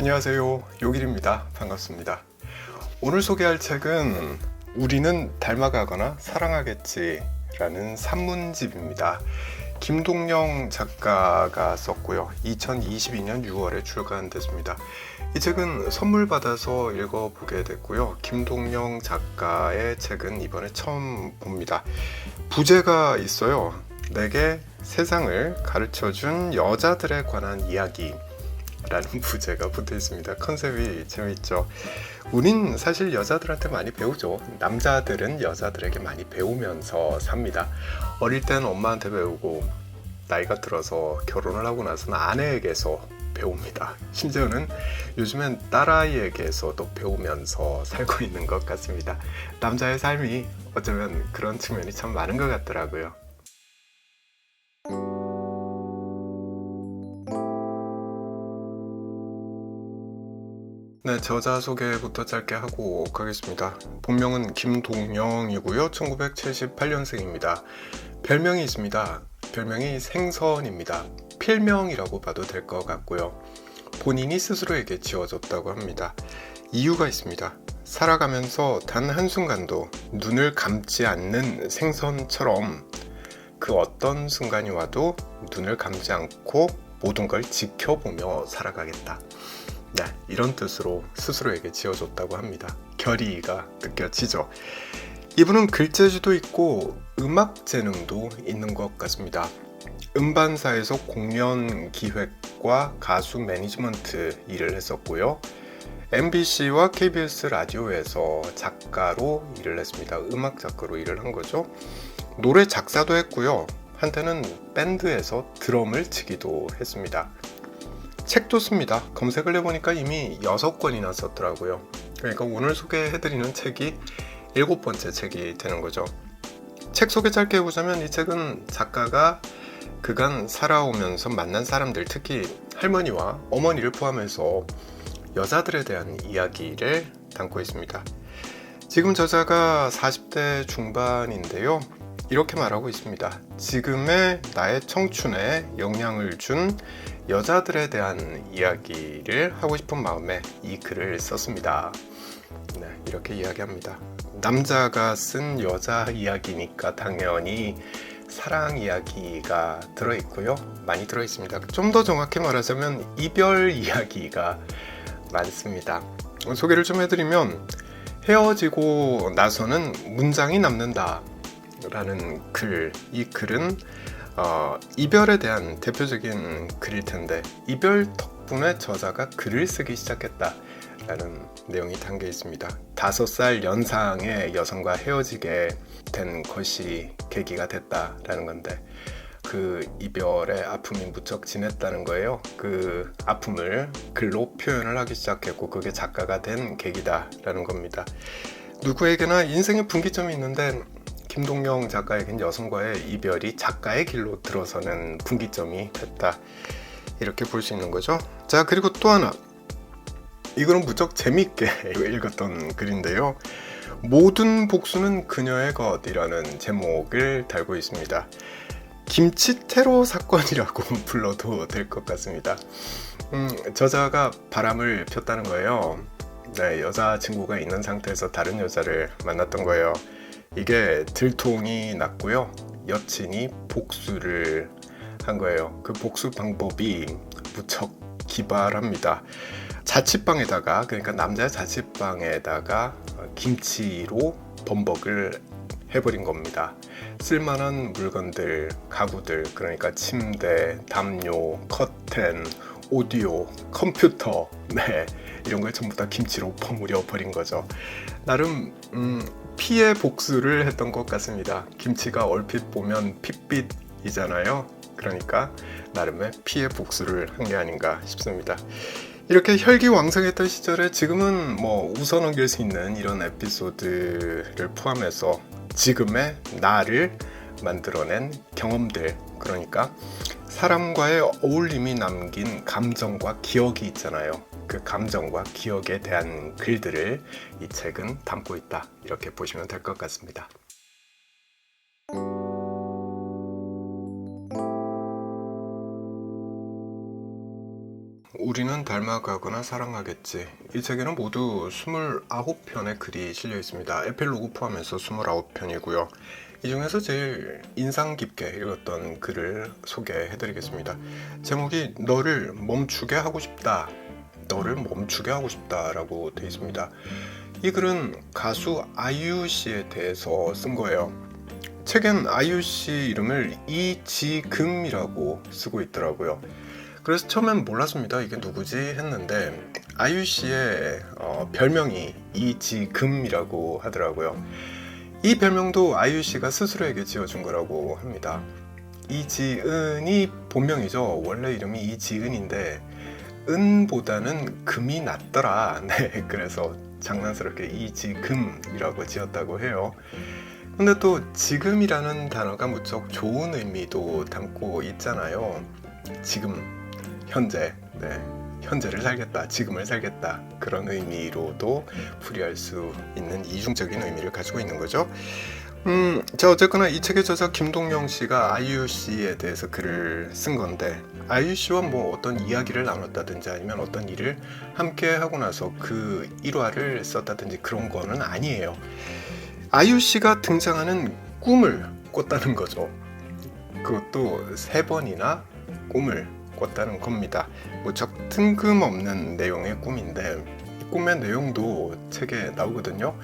안녕하세요. 요길입니다. 반갑습니다. 오늘 소개할 책은 우리는 닮아가거나 사랑하겠지 라는 산문집입니다. 김동영 작가가 썼고요. 2022년 6월에 출간됐습니다. 이 책은 선물 받아서 읽어보게 됐고요. 김동영 작가의 책은 이번에 처음 봅니다. 부제가 있어요. 내게 세상을 가르쳐준 여자들에 관한 이야기. 라는 부제가 붙어 있습니다. 컨셉이 재밌죠. 우린 사실 여자들한테 많이 배우죠. 남자들은 여자들에게 많이 배우면서 삽니다. 어릴 땐 엄마한테 배우고 나이가 들어서 결혼을 하고 나서는 아내에게서 배웁니다. 심지어는 요즘엔 딸아이에게서도 배우면서 살고 있는 것 같습니다. 남자의 삶이 어쩌면 그런 측면이 참 많은 것 같더라고요. 네, 저자 소개부터 짧게 하고 가겠습니다. 본명은 김동영이고요. 1978년생입니다. 별명이 있습니다. 별명이 생선입니다. 필명이라고 봐도 될 것 같고요. 본인이 스스로에게 지어줬다고 합니다. 이유가 있습니다. 살아가면서 단 한순간도 눈을 감지 않는 생선처럼 그 어떤 순간이 와도 눈을 감지 않고 모든 걸 지켜보며 살아가겠다. 네, 이런 뜻으로 스스로에게 지어줬다고 합니다. 결의가 느껴지죠. 이분은 글재주도 있고 음악 재능도 있는 것 같습니다. 음반사에서 공연 기획과 가수 매니지먼트 일을 했었고요. MBC와 KBS 라디오에서 작가로 일을 했습니다. 음악 작가로 일을 한 거죠. 노래 작사도 했고요. 한때는 밴드에서 드럼을 치기도 했습니다. 책도 씁니다. 검색을 해보니까 이미 6권이나 썼더라고요. 그러니까 오늘 소개해드리는 책이 일곱 번째 책이 되는 거죠. 책 소개 짧게 해보자면 이 책은 작가가 그간 살아오면서 만난 사람들, 특히 할머니와 어머니를 포함해서 여자들에 대한 이야기를 담고 있습니다. 지금 저자가 40대 중반인데요. 이렇게 말하고 있습니다. 지금의 나의 청춘에 영향을 준 여자들에 대한 이야기를 하고 싶은 마음에 이 글을 썼습니다. 네, 이렇게 이야기합니다. 남자가 쓴 여자 이야기니까 당연히 사랑 이야기가 들어있고요. 많이 들어있습니다. 좀 더 정확히 말하자면 이별 이야기가 많습니다. 소개를 좀 해드리면 헤어지고 나서는 문장이 남는다. 라는 글, 이 글은 어, 이별에 대한 대표적인 글일 텐데 이별 덕분에 저자가 글을 쓰기 시작했다. 라는 내용이 담겨 있습니다. 다섯 살 연상의 여성과 헤어지게 된 것이 계기가 됐다라는 건데 그 이별의 아픔이 무척 진했다는 거예요. 그 아픔을 글로 표현을 하기 시작했고 그게 작가가 된 계기다라는 겁니다. 누구에게나 인생의 분기점이 있는데 김동영 작가에겐 여성과의 이별이 작가의 길로 들어서는 분기점이 됐다. 이렇게 볼 수 있는 거죠. 자, 그리고 또 하나. 이거는 무척 재밌게 읽었던 글인데요. 모든 복수는 그녀의 것이라는 제목을 달고 있습니다. 김치 테러 사건이라고 불러도 될 것 같습니다. 음, 저자가 바람을 폈다는 거예요. 네, 여자친구가 있는 상태에서 다른 여자를 만났던 거예요. 이게 들통이 났고요. 여친이 복수를 한 거예요. 그 복수 방법이 무척 기발합니다. 자취방에다가 그러니까 남자의 자취방에다가 김치로 범벅을 해버린 겁니다. 쓸만한 물건들, 가구들, 그러니까 침대, 담요, 커튼, 오디오, 컴퓨터, 네 이런 걸 전부 다 김치로 버무려 버린 거죠. 나름 음, 피해 복수를 했던 것 같습니다. 김치가 얼핏 보면 핏빛이잖아요. 그러니까 나름의 피해 복수를 한 게 아닌가 싶습니다. 이렇게 혈기왕성했던 시절에 지금은 뭐 웃어 넘길 수 있는 이런 에피소드를 포함해서 지금의 나를 만들어낸 경험들 그러니까 사람과의 어울림이 남긴 감정과 기억이 있잖아요. 그 감정과 기억에 대한 글들을 이 책은 담고 있다. 이렇게 보시면 될 것 같습니다. 우리는 닮아가거나 사랑하겠지. 이 책에는 모두 29편의 글이 실려 있습니다. 에필로그 포함해서 29편이고요. 이 중에서 제일 인상 깊게 읽었던 글을 소개해 드리겠습니다. 제목이 너를 멈추게 하고 싶다. 너를 멈추게 하고 싶다라고 되어 있습니다. 이 글은 가수 아이유 씨에 대해서 쓴 거예요. 책엔 아이유 씨 이름을 이지금이라고 쓰고 있더라고요. 그래서 처음엔 몰랐습니다. 이게 누구지 했는데 아이유 씨의 어, 별명이 이지금이라고 하더라고요. 이 별명도 아이유 씨가 스스로에게 지어준 거라고 합니다. 이지은이 본명이죠. 원래 이름이 이지은인데 은보다는 금이 낫더라. 네, 그래서 장난스럽게 이지금이라고 지었다고 해요. 근데 또 지금이라는 단어가 무척 좋은 의미도 담고 있잖아요. 지금 현재, 네, 현재를 살겠다, 지금을 살겠다 그런 의미로도 풀이할 수 있는 이중적인 의미를 가지고 있는 거죠. 음, 자 어쨌거나 이 책의 저자 김동영 씨가 아이유 씨에 대해서 글을 쓴 건데 아이유 씨와 뭐 어떤 이야기를 나눴다든지 아니면 어떤 일을 함께 하고 나서 그 일화를 썼다든지 그런 거는 아니에요. 아이유 씨가 등장하는 꿈을 꿨다는 거죠. 그것도 세 번이나 꿈을 꿨다는 겁니다. 무척 뜬금없는 내용의 꿈인데 이 꿈의 내용도 책에 나오거든요.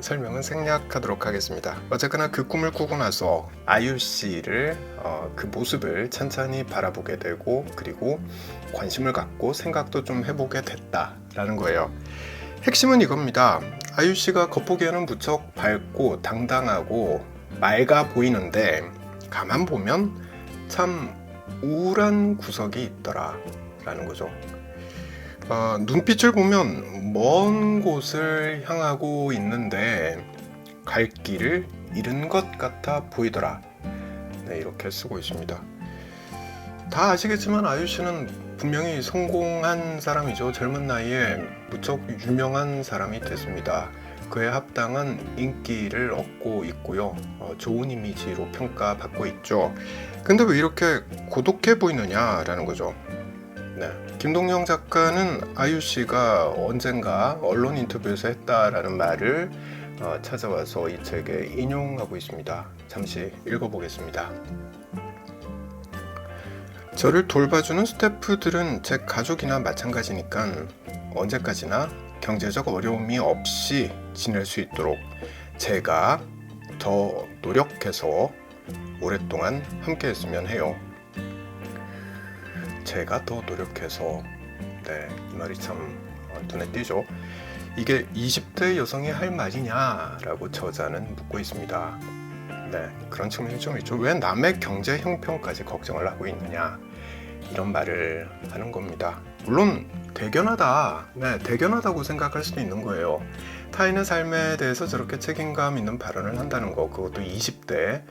설명은 생략하도록 하겠습니다. 어쨌거나 그 꿈을 꾸고 나서 아유 씨를 어, 그 모습을 찬찬히 바라보게 되고 그리고 관심을 갖고 생각도 좀 해보게 됐다라는 거예요. 핵심은 이겁니다. 아유 씨가 겉보기에는 무척 밝고 당당하고 맑아 보이는데 가만 보면 참 우울한 구석이 있더라 라는 거죠. 어, 눈빛을 보면 먼 곳을 향하고 있는데 갈 길을 잃은 것 같아 보이더라. 네, 이렇게 쓰고 있습니다. 다 아시겠지만 아유 씨는 분명히 성공한 사람이죠. 젊은 나이에 무척 유명한 사람이 됐습니다. 그에 합당한 인기를 얻고 있고요. 어, 좋은 이미지로 평가받고 있죠. 근데 왜 이렇게 고독해 보이느냐라는 거죠. 네. 김동영 작가는 아유 씨가 언젠가 언론 인터뷰에서 했다라는 말을 어, 찾아와서 이 책에 인용하고 있습니다. 잠시 읽어보겠습니다. 저를 돌봐주는 스태프들은 제 가족이나 마찬가지니까 언제까지나 경제적 어려움이 없이 지낼 수 있도록 제가 더 노력해서 오랫동안 함께 했으면 해요. 제가 더 노력해서 네, 이 말이 참 어, 눈에 띄죠. 이게 20대 여성이 할 말이냐라고 저자는 묻고 있습니다. 네, 그런 측면이 좀 있죠. 왜 남의 경제 형편까지 걱정을 하고 있느냐 이런 말을 하는 겁니다. 물론 대견하다, 네, 대견하다고 생각할 수도 있는 거예요. 타인의 삶에 대해서 저렇게 책임감 있는 발언을 한다는 거, 그것도 20대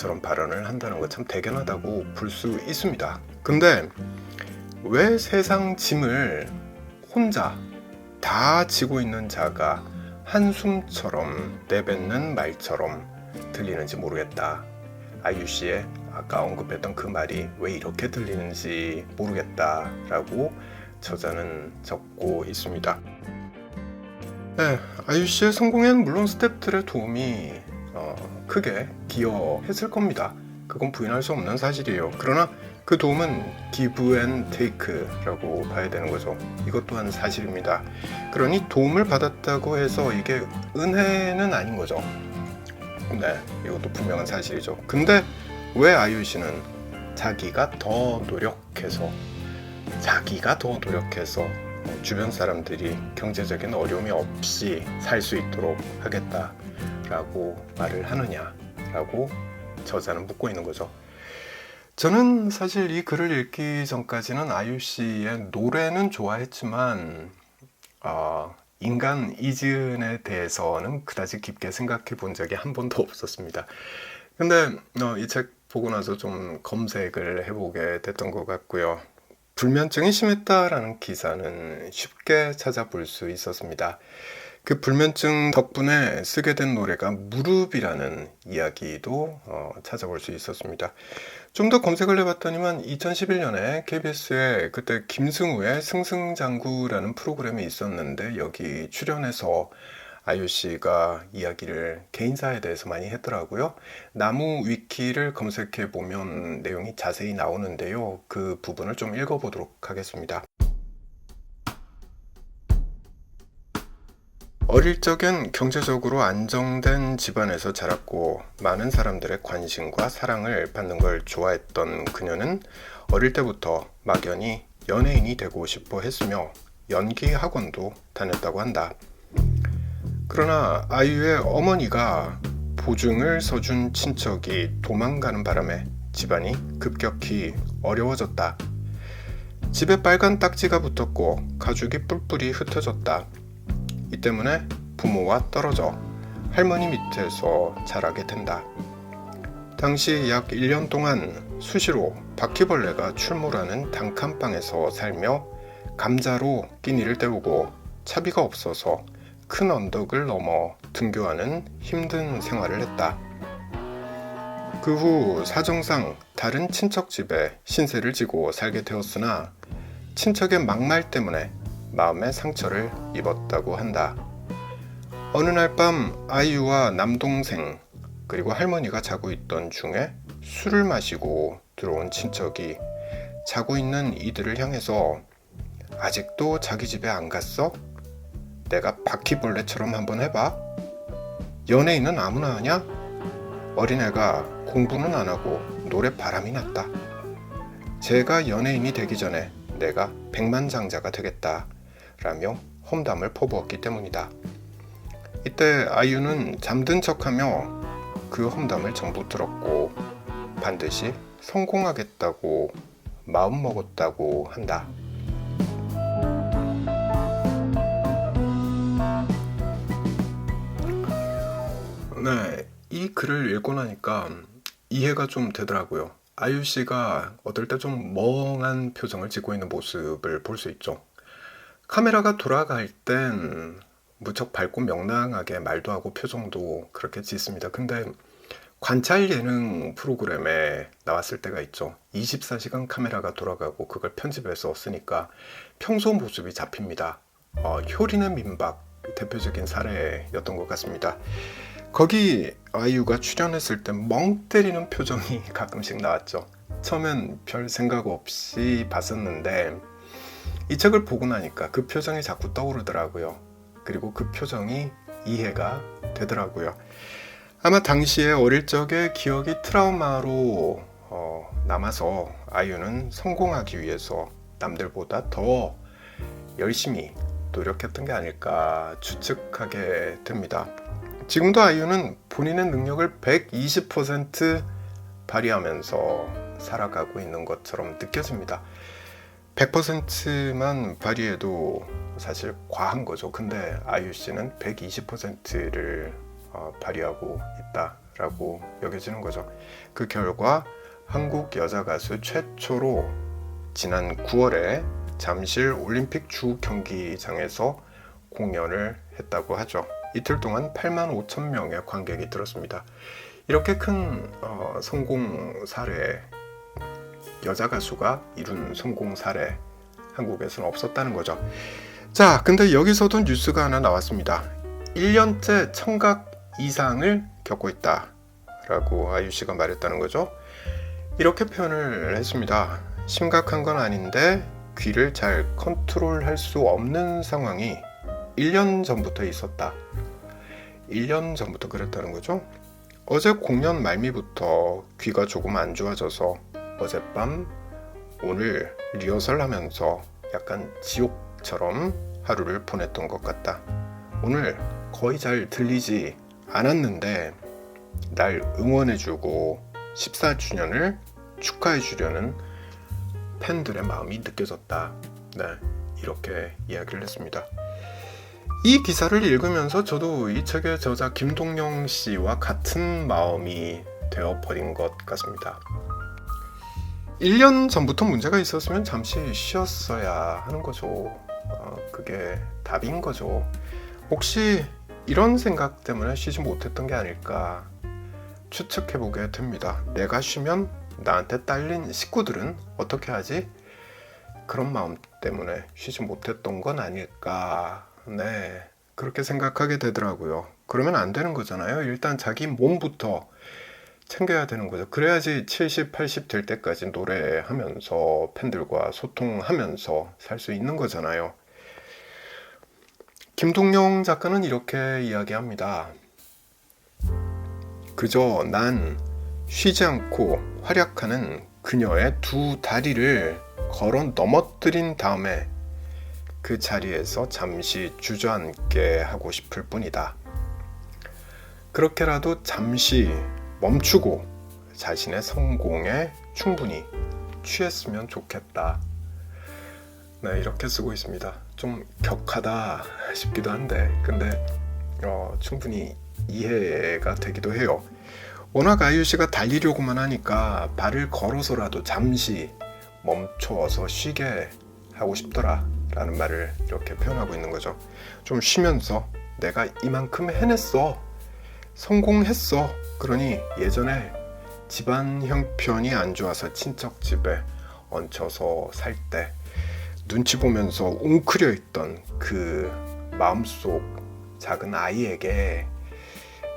저런 발언을 한다는 거참 대견하다고 볼 수 있습니다. 근데 왜 세상 짐을 혼자 다 지고 있는 자가 한숨처럼 내뱉는 말처럼 들리는지 모르겠다. 아유 씨의 아까 언급했던 그 말이 왜 이렇게 들리는지 모르겠다라고 저자는 적고 있습니다. 네, 아유 씨의 성공엔 물론 스탭들의 도움이 어, 크게 기여했을 겁니다. 그건 부인할 수 없는 사실이에요. 그러나 그 도움은 기브 앤 테이크라고 봐야 되는 거죠. 이것 또한 사실입니다. 그러니 도움을 받았다고 해서 이게 은혜는 아닌 거죠. 네, 이것도 분명한 사실이죠. 근데 왜 아이유 씨는 자기가 더 노력해서 자기가 더 노력해서 주변 사람들이 경제적인 어려움이 없이 살 수 있도록 하겠다 라고 말을 하느냐 라고 저자는 묻고 있는 거죠. 저는 사실 이 글을 읽기 전까지는 아이유 씨의 노래는 좋아했지만 어, 인간 이즈은에 대해서는 그다지 깊게 생각해 본 적이 한 번도 없었습니다. 근데 어, 이책 보고 나서 좀 검색을 해보게 됐던 것 같고요. 불면증이 심했다라는 기사는 쉽게 찾아볼 수 있었습니다. 그 불면증 덕분에 쓰게 된 노래가 무릎이라는 이야기도 어, 찾아볼 수 있었습니다. 좀 더 검색을 해봤더니만 2011년에 KBS에 그때 김승우의 승승장구라는 프로그램이 있었는데 여기 출연해서 아이유 씨가 이야기를 개인사에 대해서 많이 했더라고요. 나무 위키를 검색해 보면 내용이 자세히 나오는데요. 그 부분을 좀 읽어보도록 하겠습니다. 어릴 적엔 경제적으로 안정된 집안에서 자랐고 많은 사람들의 관심과 사랑을 받는 걸 좋아했던 그녀는 어릴 때부터 막연히 연예인이 되고 싶어 했으며 연기 학원도 다녔다고 한다. 그러나 아이유의 어머니가 보증을 서준 친척이 도망가는 바람에 집안이 급격히 어려워졌다. 집에 빨간 딱지가 붙었고 가죽이 뿔뿔이 흩어졌다. 이 때문에 부모와 떨어져 할머니 밑에서 자라게 된다. 당시 약 1년 동안 수시로 바퀴벌레가 출몰하는 단칸방에서 살며 감자로 끼니를 때우고 차비가 없어서 큰 언덕을 넘어 등교하는 힘든 생활을 했다. 그 후 사정상 다른 친척 집에 신세를 지고 살게 되었으나 친척의 막말 때문에 마음의 상처를 입었다고 한다. 어느 날 밤 아이유와 남동생 그리고 할머니가 자고 있던 중에 술을 마시고 들어온 친척이 자고 있는 이들을 향해서 아직도 자기 집에 안 갔어? 내가 바퀴벌레처럼 한번 해봐. 연예인은 아무나 하냐? 어린애가 공부는 안 하고 노래 바람이 났다. 제가 연예인이 되기 전에 내가 백만장자가 되겠다. 라며 험담을 퍼부었기 때문이다. 이때 아이유는 잠든 척하며 그 험담을 전부 들었고 반드시 성공하겠다고 마음먹었다고 한다. 네, 이 글을 읽고 나니까 이해가 좀 되더라고요. 아이유 씨가 어떨 때 좀 멍한 표정을 짓고 있는 모습을 볼 수 있죠. 카메라가 돌아갈 땐 무척 밝고 명랑하게 말도 하고 표정도 그렇게 짓습니다. 근데 관찰 예능 프로그램에 나왔을 때가 있죠. 24시간 카메라가 돌아가고 그걸 편집해서 쓰니까 평소 모습이 잡힙니다. 어, 효리는 민박 대표적인 사례였던 것 같습니다. 거기 아이유가 출연했을 때 멍 때리는 표정이 가끔씩 나왔죠. 처음엔 별 생각 없이 봤었는데 이 책을 보고 나니까 그 표정이 자꾸 떠오르더라고요. 그리고 그 표정이 이해가 되더라고요. 아마 당시에 어릴 적의 기억이 트라우마로 어, 남아서 아이유는 성공하기 위해서 남들보다 더 열심히 노력했던 게 아닐까 추측하게 됩니다. 지금도 아이유는 본인의 능력을 120% 발휘하면서 살아가고 있는 것처럼 느껴집니다. 100%만 발휘해도 사실 과한 거죠. 근데 아이유 씨는 120%를 어, 발휘하고 있다라고 여겨지는 거죠. 그 결과 한국 여자 가수 최초로 지난 9월에 잠실 올림픽 주 경기장에서 공연을 했다고 하죠. 이틀 동안 8만 5천 명의 관객이 들었습니다. 이렇게 큰 어, 성공 사례, 여자 가수가 이룬 성공 사례 한국에서는 없었다는 거죠. 자, 근데 여기서도 뉴스가 하나 나왔습니다. 1년째 청각 이상을 겪고 있다. 라고 아유 씨가 말했다는 거죠. 이렇게 표현을 했습니다. 심각한 건 아닌데 귀를 잘 컨트롤할 수 없는 상황이 1년 전부터 있었다. 1년 전부터 그랬다는 거죠. 어제 공연 말미부터 귀가 조금 안 좋아져서 어젯밤 오늘 리허설 하면서 약간 지옥처럼 하루를 보냈던 것 같다. 오늘 거의 잘 들리지 않았는데 날 응원해주고 14주년을 축하해주려는 팬들의 마음이 느껴졌다. 네, 이렇게 이야기를 했습니다. 이 기사를 읽으면서 저도 이 책의 저자 김동영 씨와 같은 마음이 되어버린 것 같습니다. 1년 전부터 문제가 있었으면 잠시 쉬었어야 하는 거죠. 어, 그게 답인 거죠. 혹시 이런 생각 때문에 쉬지 못했던 게 아닐까 추측해 보게 됩니다. 내가 쉬면 나한테 딸린 식구들은 어떻게 하지? 그런 마음 때문에 쉬지 못했던 건 아닐까. 네. 그렇게 생각하게 되더라고요. 그러면 안 되는 거잖아요. 일단 자기 몸부터 챙겨야 되는 거죠. 그래야지 70, 80 될 때까지 노래하면서 팬들과 소통하면서 살 수 있는 거잖아요. 김동영 작가는 이렇게 이야기합니다. 그저 난 쉬지 않고 활약하는 그녀의 두 다리를 걸어 넘어뜨린 다음에 그 자리에서 잠시 주저앉게 하고 싶을 뿐이다. 그렇게라도 잠시 멈추고 자신의 성공에 충분히 취했으면 좋겠다. 네, 이렇게 쓰고 있습니다. 좀 격하다 싶기도 한데, 근데 어, 충분히 이해가 되기도 해요. 워낙 아이유 씨가 달리려고만 하니까 발을 걸어서라도 잠시 멈춰서 쉬게 하고 싶더라 라는 말을 이렇게 표현하고 있는 거죠. 좀 쉬면서 내가 이만큼 해냈어. 성공했어. 그러니 예전에 집안 형편이 안 좋아서 친척 집에 얹혀서 살 때 눈치 보면서 웅크려 있던 그 마음속 작은 아이에게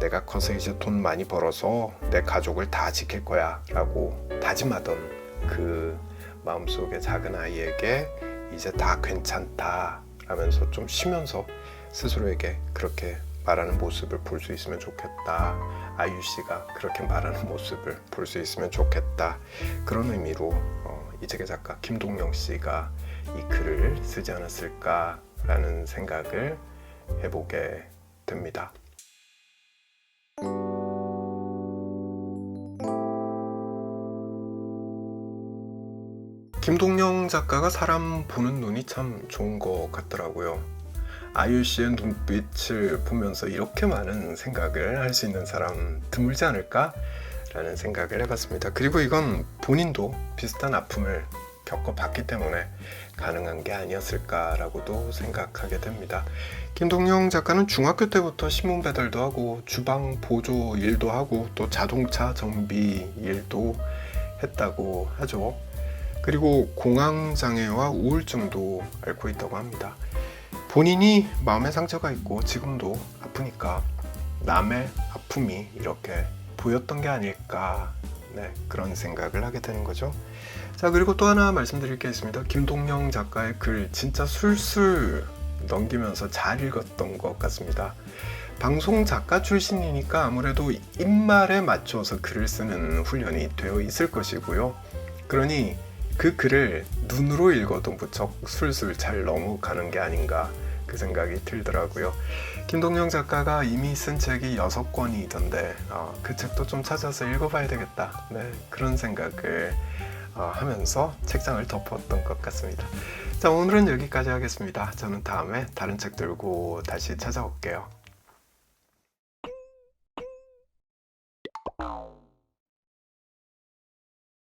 내가 커서 이제 돈 많이 벌어서 내 가족을 다 지킬 거야 라고 다짐하던 그 마음속의 작은 아이에게 이제 다 괜찮다 라면서 좀 쉬면서 스스로에게 그렇게 말하는 모습을 볼 수 있으면 좋겠다. 아유 씨가 그렇게 말하는 모습을 볼 수 있으면 좋겠다. 그런 의미로 어, 이 책의 작가 김동영 씨가 이 글을 쓰지 않았을까라는 생각을 해보게 됩니다. 김동영 작가가 사람 보는 눈이 참 좋은 것 같더라고요. 아유 씨의 눈빛을 보면서 이렇게 많은 생각을 할 수 있는 사람 드물지 않을까? 라는 생각을 해봤습니다. 그리고 이건 본인도 비슷한 아픔을 겪어봤기 때문에 가능한 게 아니었을까라고도 생각하게 됩니다. 김동영 작가는 중학교 때부터 신문 배달도 하고 주방 보조 일도 하고 또 자동차 정비 일도 했다고 하죠. 그리고 공황장애와 우울증도 앓고 있다고 합니다. 본인이 마음에 상처가 있고 지금도 아프니까 남의 아픔이 이렇게 보였던 게 아닐까 네, 그런 생각을 하게 되는 거죠. 자 그리고 또 하나 말씀드릴 게 있습니다. 김동영 작가의 글 진짜 술술 넘기면서 잘 읽었던 것 같습니다. 방송 작가 출신이니까 아무래도 입말에 맞춰서 글을 쓰는 훈련이 되어 있을 것이고요. 그러니 그 글을 눈으로 읽어도 무척 술술 잘 넘어가는 게 아닌가 그 생각이 들더라고요. 김동영 작가가 이미 쓴 책이 여섯 권이던데 어, 그 책도 좀 찾아서 읽어봐야 되겠다. 네, 그런 생각을 어, 하면서 책장을 덮었던 것 같습니다. 자 오늘은 여기까지 하겠습니다. 저는 다음에 다른 책 들고 다시 찾아올게요.